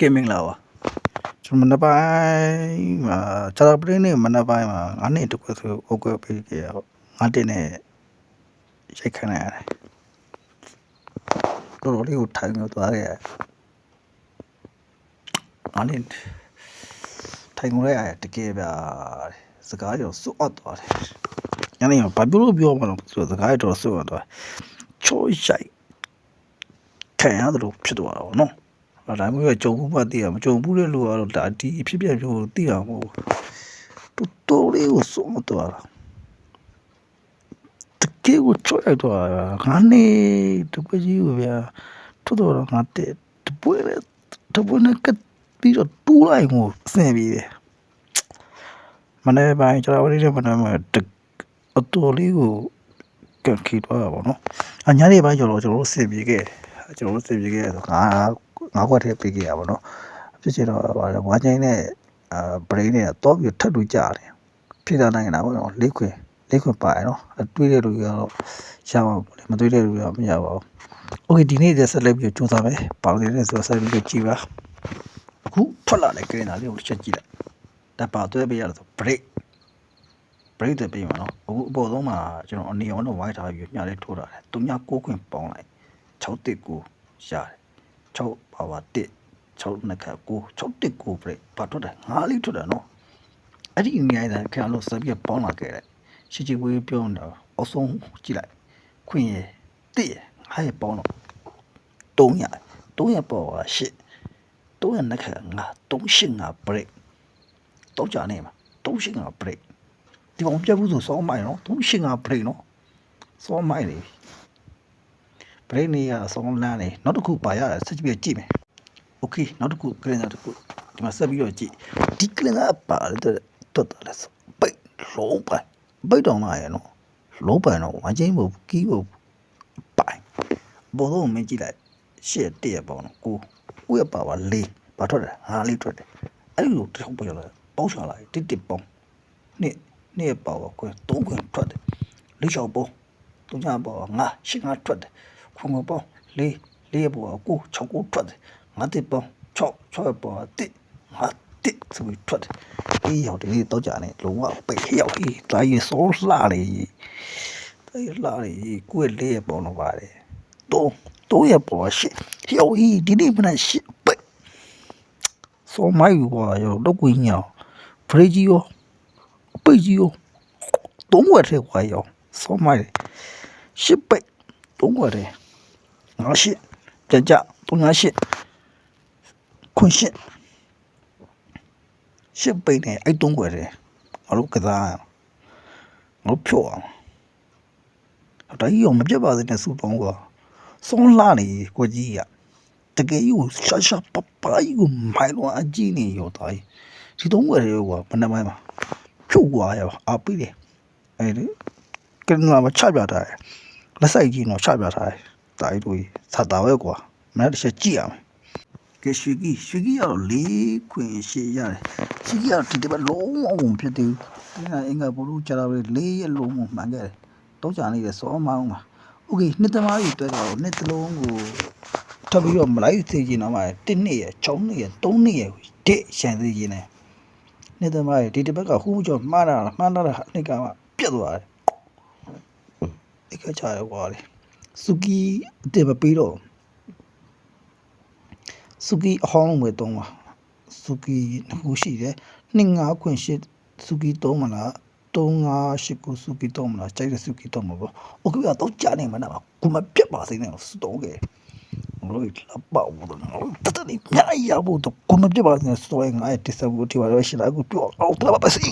ကဲမင်္ဂလာပါကျွန်တော်မနက်ပိုင်းမှာဂျာတာပရင်းနေ့မနက်ပိုင်းမှာငါးနှစ်တကွဆိုအုတ်ကွက်ပေးကြရတော့ငါတင်နဲ့ရိုက်ခဏရတယ်တော်တော်လေးကိုထိုင်လို့သွားခဲ့ရတယ်ငါနဲ့ထိုင်လို့ရတကယ်ဗျာစကားရောစွတ်အပ်သွားတယ်ညနေမှာဘာပြောလို့ပြောမှာလဲဆိုစကားတော်စွတ်အပ်သွားချိုးရိုက်ခံရတယ်လို့ဖြစ်သွားတော့နော်။ ဒါမျိုးကကြုံဘူးမှသိရမကြုံဘူးတဲ့လူကတော့ဒါဒီအဖြစ်ပြမျိုးကိုသိအောင်မဟုတ်ဘူး။တူတိုးလေးကိုစုံမတော်တာ။တကယ်ကိုချော့ရတော့ငါနေတပကြီးကိုဗျာထွတ်တော့ငါတဲ့တပွေးတဲ့တပွေးနဲ့ကပ်ပြီးတော့တူးလိုက်ကိုအဆင်ပြေတယ်။မနေ့ပိုင်းကျွန်တော်တို့မနေ့မှာတအတော်လေးကိုကန့်ခီတော့ပါဘောနော်။အညာလေးပိုင်းကျွန်တော်ကျွန်တော်တို့ဆင်ပြေခဲ့တယ်ကျွန်တော်တို့ဆင်ပြေခဲ့ဆိုငါ ငါးခွက်ထဲပေးခဲ့ရပါတော့ဖြစ်ချင်တော့ဗာဝါချင်းနဲ့အာဘရိန်းနဲ့တော့ပြီးထပ်တူကြတယ်ဖြစ်တာနိုင်တာပေါ့နော်လေးခွင်လေးခွင်ပါရနော်တွေးတဲ့လူကတော့ရမှာပေါ့လေမတွေးတဲ့လူကမရပါဘူးโอเคဒီနေ့ကျဆက်လက်ပြီးစူးစမ်းမယ်ပေါင်းနေတဲ့ဆိုဆက်ပြီးကြည့်ပါအခုထွက်လာတဲ့ကရင်သားလေးကိုချက်ကြည့်လိုက်တပါသွဲပေးရတော့ break break တဲ့ပေးမှာနော်အခုအပေါ်ဆုံးမှာကျွန်တော်အနေအောင်တော့ဝိုင်းထားပြီးညလေးထိုးတာတယ်သူည6ခွင်ပေါင်းလိုက်6တစ်ကိုရတယ် 6ပါပါ1 6နှစ်ခါ9 6တစ်9 break ဘာထွက်တယ်5လေးထွက်တယ်နော်အဲ့ဒီအမြိုင်သားခါလို့စပြပေါင်းလာခဲ့တယ်ရှိချီဝေးပြောနေတာအောက်ဆုံးကြည့်လိုက်ခွင်ရတစ်ရငါးရပေါင်းတော့300 300ပေါ်ပါရှစ်300နှစ်ခါငါ385 break တော့ကြနေမှာ385 break ဒီကောင်ပြတ်ဘူးဆိုစောမိုင်နော်385 break နော်စောမိုင်လေ break နေရဆောင်းလန်းနေနောက်တစ်ခုပါရတယ်ဆက်ကြည့်ပြကြည့်မယ်โอเคနောက်တစ်ခု calendar တစ်ခုဒီမှာဆက်ပြီးတော့ကြည့်ဒီ calendar ပါတယ်တော်တော်လဲပိတ်လုံးပိုင်ပိတ်တော့မှရနော်လုံးပိုင်တော့ဝမ်းချင်းဘူးကီးဘူးပိုင်ဘောတော့မင်းကြည့်လိုက်ရှစ်တည့်ပေါ့နော်ကိုကိုရပါပါလေးဘာထွက်တယ်ဟာလေးထွက်တယ်အဲ့လိုတစ်ခုပြောလာပေါက်ချလာတစ်တစ်ပေါင်းနှစ်နှစ်ပါပါကိုသုံးခွင်ထွက်တယ်လေးချောက်ပေါင်းတုံးချပေါင်းငါရှင်းငါထွက်တယ် ခွန်ပေါင်းလေးလေးပေါင်းကို6ကိုထွက်တယ်ငါတစ်ပေါင်း6 6ပေါင်းတစ်ငါတစ်ဆိုပြီးထွက်တယ်အေးရောက်ဒီနေ့တော့ကြတယ်လုံးဝပိတ်ရောက်အေးတာရီစောလှတယ်တာရီလှတယ်ကိုယ်လေးပေါင်းတော့ပါတယ်တော့တော့ရပေါ်ရှစ်ရောက်အေးဒီနေ့မနက်ရှစ်ပိတ်စောမိုက်ကွာရောတော့ကိုညောင်ဖရေကြီးရောပိတ်ကြီးရောသုံးဝက်ထဲကွာရောစောမိုက်ရှစ်ပိတ်သုံးဝက်ထဲ ငါရှစ်ကြကြသုံးငါရှစ်ခွန်ရှစ်ရှစ်ပိတ်နေအဲ့သုံးဝက်ထဲငါတို့ကစားငါတို့ဖြော့အောင်ဒါကြီးရောမပြတ်ပါစေနဲ့စူပေါင်းကွာစောလှနေကိုကြီးရတကယ်ယူရှာရှာပပကြီးကိုမိုင်လုံးအကြည့်နေရောတာကြီးဒီသုံးဝက်ထဲကွာမနေ့ပိုင်းမှာဖြုတ်သွားရပါအပိတယ်အဲ့ဒီကင်လာမချပြထားတယ်လက်ဆိုင်ကြီးတော့ချပြထားတယ် တာကြီးတို့သာတာပဲကွာမနေ့တစ်ချက်ကြည့်ရမယ်ကဲရွှေကြီးရွှေကြီးကတော့လေးခွင်ရှေ့ရတယ်ရွှေကြီးကတော့ဒီတပတ်လုံးဝဝင်ဖြစ်သေးဘူးဒီကအင်္ဂါဘလူးကြတာပဲလေးရက်လုံးမှမှန်ခဲ့တယ်တော့ကြာနေတယ်စောမအောင်ပါโอเคနှစ်သမားကြီးတွေ့တော့နှစ်သလုံးကိုထပ်ပြီးတော့မလိုက်သေးချင်တော့မှ1နှစ်ရ6နှစ်ရ3နှစ်ရဒစ်ရှန်သေးခြင်းနဲ့နှစ်သမားကြီးဒီတစ်ပတ်ကဟူးကြောမှားတာမှားတာနှစ်ကမှပြတ်သွားတယ်ဒီကချရကွာလေ စုကီအတေမပေးတော့စုကီအဟောင်းဝယ်တော့မှာစုကီနှစ်ခုရှိတယ်နှစ်ငါးခွင့်ရှိစုကီသုံးမလား358ကိုစုကီတော့မလားကြိုက်တဲ့စုကီတော့မှာပေါ့โอเคတော့ကြာနေမှာနော်ကိုမပြတ်ပါစေနဲ့စတော့ခဲ့ငါတို့လပေါ့ဘူးတော့တတလေးညာရဖို့တော့ကိုမပြတ်ပါစေနဲ့စတော့ငါရဲ့တစ္ဆာဘူးတီပါတော့ရှိလာကိုပြောအောင်တော့ပါစေ